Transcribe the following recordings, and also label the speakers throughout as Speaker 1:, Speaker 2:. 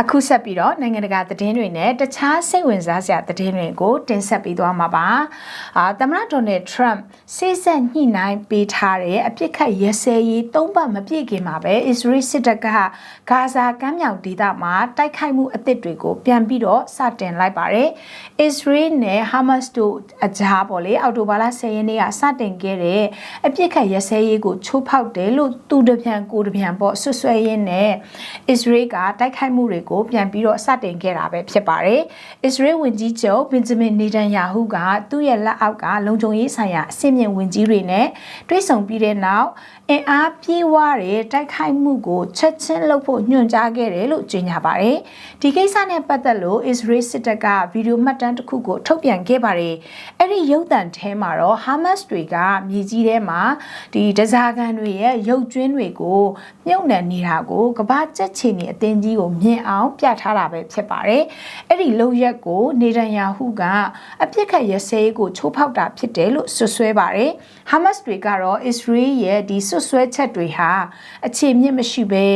Speaker 1: အခုဆက်ပြီးတော့နိုင်ငံတကာသတင်းတွေနဲ့တခြားစိတ်ဝင်စားစရာသတင်းတွေကိုတင်ဆက်ပေးသွားမှာပါ။အာသမ္မတဒေါ်နယ်ထရန့်စိတ်ဆက်ညှိနှိုင်းပေးထားတဲ့အပြစ်ခတ်ရစဲရေးသုံးပတ်မပြည့်ခင်မှာပဲအစ္စရေးစစ်တပ်ကဂါဇာကမ်းမြောင်ဒေသမှာတိုက်ခိုက်မှုအသစ်တွေကိုပြန်ပြီးတော့စတင်လိုက်ပါတယ်။အစ္စရေးနဲ့ဟာမတ်စ်တို့အကြားပေါ့လေအော်တိုဘာလ10ရက်နေ့ကစတင်ခဲ့တဲ့အပြစ်ခတ်ရစဲရေးကိုချိုးဖောက်တယ်လို့သူတပြန်ကိုတပြန်ပေါ့ဆွဆွဲရင်းနဲ့အစ္စရေးကတိုက်ခိုက်မှုတွေကိုပြန်ပြီးတော့စတင်ခဲ့တာပဲဖြစ်ပါတယ်။အစ္စရေးဝန်ကြီးချုပ်ဘင်ဂျမင်နေတန်ယာဟုကသူ့ရဲ့လက်အောက်ကလုံခြုံရေးဆိုင်ရာအဆင့်မြင့်ဝန်ကြီးတွေနဲ့တွေ့ဆုံပြီးတဲ့နောက်အင်အားပြေးဝတဲ့တိုက်ခိုက်မှုကိုချက်ချင်းလုပ်ဖို့ညွှန်ကြားခဲ့တယ်လို့ကြေညာပါတယ်။ဒီကိစ္စနဲ့ပတ်သက်လို့အစ္စရေးစစ်တပ်ကဗီဒီယိုမှတ်တမ်းတစ်ခုကိုထုတ်ပြန်ခဲ့ပါတယ်။အဲ့ဒီရုပ်သံထဲမှာတော့ဟာမတ်စ်တွေကမြေကြီးထဲမှာဒီဒဇာကန်တွေရဲ့ရုပ်ကျွင်းတွေကိုမြုပ်နှံနေတာကိုကဘာကြက်ချီနေအသင်းကြီးကိုမြင်အောင်ပြထားတာပဲဖြစ်ပါတယ်။အဲ့ဒီလုံရက်ကိုနေတန်ယာဟုကအပြစ်ခတ်ရစဲကိုချိုးဖောက်တာဖြစ်တယ်လို့ဆွဆွဲပါတယ်။ဟာမတ်စ်တွေကတော့အစ္စရေးရဲ့ဒီဆွဆွဲချက်တွေဟာအခြေမြင့်မရှိဘဲ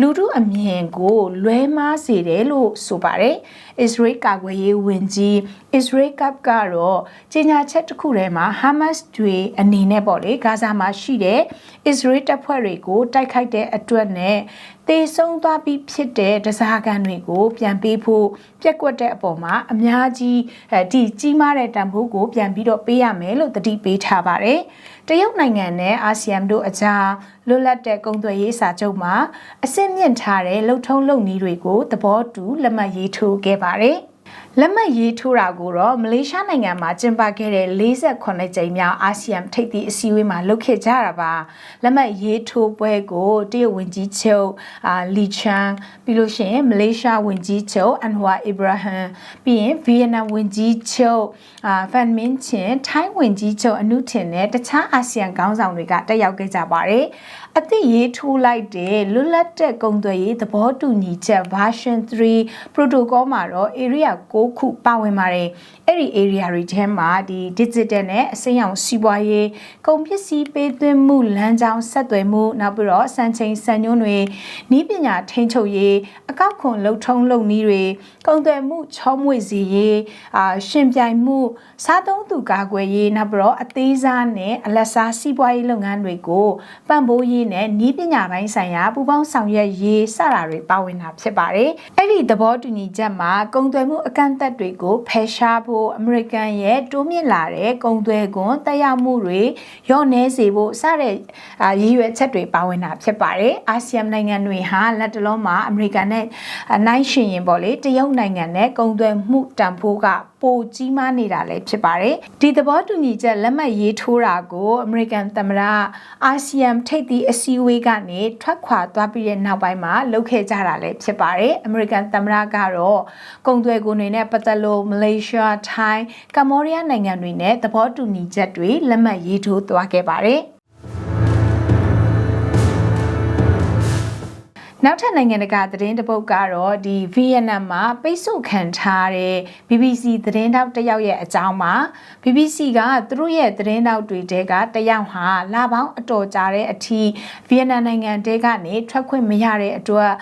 Speaker 1: လူထုအမြင်ကိုလွဲမားစေတယ်လို့ဆိုပါတယ်။အစ္စရေးကာကွယ်ရေးဝန်ကြီးအစ္စရေးကပ်ကတော့ကြေညာချက်တစ်ခုထဲမှာဟာမတ်စ်တွေအနေနဲ့ပေါ့လေဂါဇာမှာရှိတဲ့အစ္စရေးတပ်ဖွဲ့တွေကိုတိုက်ခိုက်တဲ့အတွက်နဲ့တေဆုံးသွားပြီးဖြစ်တဲ့ဒဇာကန်တွေကို ပြန်ပေးဖို့ပြက်ကွက်တဲ့အပေါ်မှာအများကြီးအဲဒီကြီးမားတဲ့တန်ဖိုးကိုပြန်ပြီးတော့ပေးရမယ်လို့တတိပေးထားပါတယ်။တရုတ်နိုင်ငံနဲ့အာဆီယံတို့အကြားလွတ်လပ်တဲ့ကုန်သွယ်ရေးစာချုပ်မှာအဆင့်မြင့်ထားတဲ့လှုပ်ထုံးလုပ်နည်းတွေကိုသဘောတူလက်မှတ်ရေးထိုးခဲ့ပါတယ်။ လက်မှတ်ရေးထိုးတာကိုတော့မလေးရှားနိုင်ငံမှာကျင်းပခဲ့တဲ့48ကြိမ်မြောက်အာဆီယံထိပ်သီးအစည်းအဝေးမှာလုပ်ခဲ့ကြတာပါလက်မှတ်ရေးထိုးပွဲကိုတရုတ်ဝန်ကြီးချုပ်အာလီချန်ပြီးလို့ရှိရင်မလေးရှားဝန်ကြီးချုပ်အန်ဟွာအီဘရာဟမ်ပြီးရင်ဗီယက်နမ်ဝန်ကြီးချုပ်အာဖန်မင်းချင်ထိုင်းဝန်ကြီးချုပ်အနုထင်နဲ့တခြားအာဆီယံခေါင်းဆောင်တွေကတက်ရောက်ခဲ့ကြပါတယ်အသစ်ရေးထိုးလိုက်တဲ့လွတ်လပ်တဲ့ကုန်သွယ်ရေးသဘောတူညီချက် version 3 protocol မှာတော့ area 6ခုပါဝင်ပါတယ်အဲ့ဒီ area တွေထဲမှာဒီ digital နဲ့အစိမ်းရောင်စီးပွားရေးကုန်ပစ္စည်းပေးသွင်းမှုလမ်းကြောင်းဆက်သွယ်မှုနောက်ပြီးတော့စံချိန်စံညွှန်းတွေဤပညာထိန်းချုပ်ရေးအကောက်ခွန်လှုပ်ထုံးလုပ်နည်းတွေကုန်သွယ်မှုချောမွေ့စေရေးအာရှင်ပြိုင်မှုစားသုံးသူကာကွယ်ရေးနောက်ပြီးတော့အသေးစားနဲ့အလက်စားစီးပွားရေးလုပ်ငန်းတွေကိုပံ့ပိုးရေးနဲ့ဤပညာပိုင်းဆိုင်ရာပူးပေါင်းဆောင်ရွက်ရေးစတာတွေပါဝင်တာဖြစ်ပါတယ်အဲ့ဒီသဘောတူညီချက်မှာကုန်သွယ်မှုအကန့်အသတ်တွေကိုဖယ်ရှားဖို့အမေရိကန်ရဲ့တိုးမြင့်လာတဲ့ကုန်သွယ်ခွန်တက်ရောက်မှုတွေရော့နေစေဖို့စတဲ့ရည်ရွယ်ချက်တွေပါဝင်တာဖြစ်ပါတယ်အာဆီယံနိုင်ငံတွေဟာလက်တလုံးမှာအမေရိကန်နဲ့နိုင်ရှင်ရင်ပေါ့လေတရုတ်နိုင်ငံနဲ့ကုန်သွယ်မှုတန်ဖိုးက ပိုကြီးမားနေတာလည်းဖြစ်ပါတယ်ဒီသဘောတူညီချက်လက်မှတ်ရေးထိုးတာကိုအမေရိကန်သမ္မတအာဆီယံထိပ်သီးအစည်းအဝေးကနေထွက်ခွာသွားပြီးတဲ့နောက်ပိုင်းမှာလုပ်ခဲ့ကြတာလည်းဖြစ်ပါတယ်အမေရိကန်သမ္မတကတော့ကုန်သွယ်ကုန်တွေနဲ့ပတ်သက်လို့မလေးရှားထိုင်းကမ္ဘောဒီးယားနိုင်ငံတွေနဲ့သဘောတူညီချက်တွေလက်မှတ်ရေးထိုးသွားခဲ့ပါတယ် နောက်ထပ်နိုင်ငံတကာသတင်းတပုတ်ကတော့ဒီဗီယက်နမ်မှာပိတ်ဆို့ခံထားတဲ့ BBC သတင်းတောက်တယောက်ရဲ့အကြောင်းမှာ BBC ကသူတို့ရဲ့သတင်းတောက်တွေတဲကတယောက်ဟာလာပေါင်းအတော်ကြာတဲ့အထိဗီယက်နမ်နိုင်ငံတဲကနေထွက်ခွင့်မရတဲ့အတွက်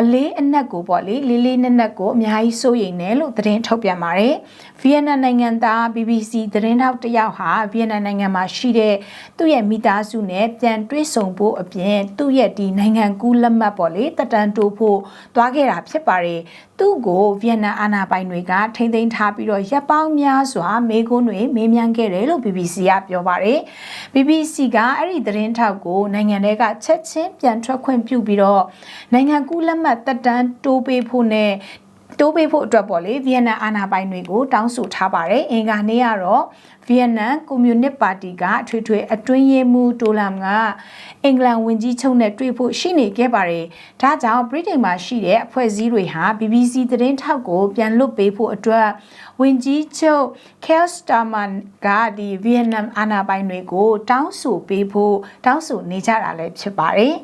Speaker 1: အလေးအနက်ကိုပေါ့လေလေးလေးနက်နက်ကိုအများကြီးစိုးရိမ်တယ်လို့သတင်းထုတ်ပြန်ပါတယ်။ဗီယက်နမ်နိုင်ငံသား BBC သတင်းထောက်တယောက်ဟာဗီယက်နမ်နိုင်ငံမှာရှိတဲ့သူ့ရဲ့မိသားစုနဲ့ပြန်တွေ့ဆုံဖို့အပြင်သူ့ရဲ့ဒီနိုင်ငံကူးလက်မှတ်ပေါ့လေတက်တန်တိုးဖို့သွားခဲ့တာဖြစ်ပါတယ်။သူ့ကိုဗီယက်နမ်အာဏာပိုင်တွေကထိမ့်သိမ်းထားပြီးတော့ရပ်ပေါင်းများစွာမေးခွန်းတွေမေးမြန်းခဲ့တယ်လို့ BBC ကပြောပါတယ်။ BBC ကအဲ့ဒီသတင်းထောက်ကိုနိုင်ငံထဲကချက်ချင်းပြန်ထွက်ခွင့်ပြုပြီးတော့နိုင်ငံကူးလက်မှတ်တက်တန်းတိုးပေးဖို့နဲ့ တိုးပေးဖို့အတွက်ပေါ့လေဗီယက်နမ်အာဏာပိုင်တွေကိုတောင်းဆိုထားပါတယ်အင်္ဂါနေ့ကတော့ဗီယက်နမ်ကွန်မြူနစ်ပါတီကအထွေထွေအတွင်းရေးမှူးတိုလမ်ကအင်္ဂလန်ဝန်ကြီးချုပ်နဲ့တွေ့ဖို့ရှိနေခဲ့ပါတယ်ဒါကြောင့်ဗြိတိန်မှာရှိတဲ့အဖွဲ့အစည်းတွေဟာ BBC သတင်းထောက်ကိုပြန်လွတ်ပေးဖို့အတွက်ဝန်ကြီးချုပ် Keir Starmer ကဒီဗီယက်နမ်အာဏာပိုင်တွေကိုတောင်းဆိုပေးဖို့တောင်းဆိုနေကြတာလည်းဖြစ်ပါတယ်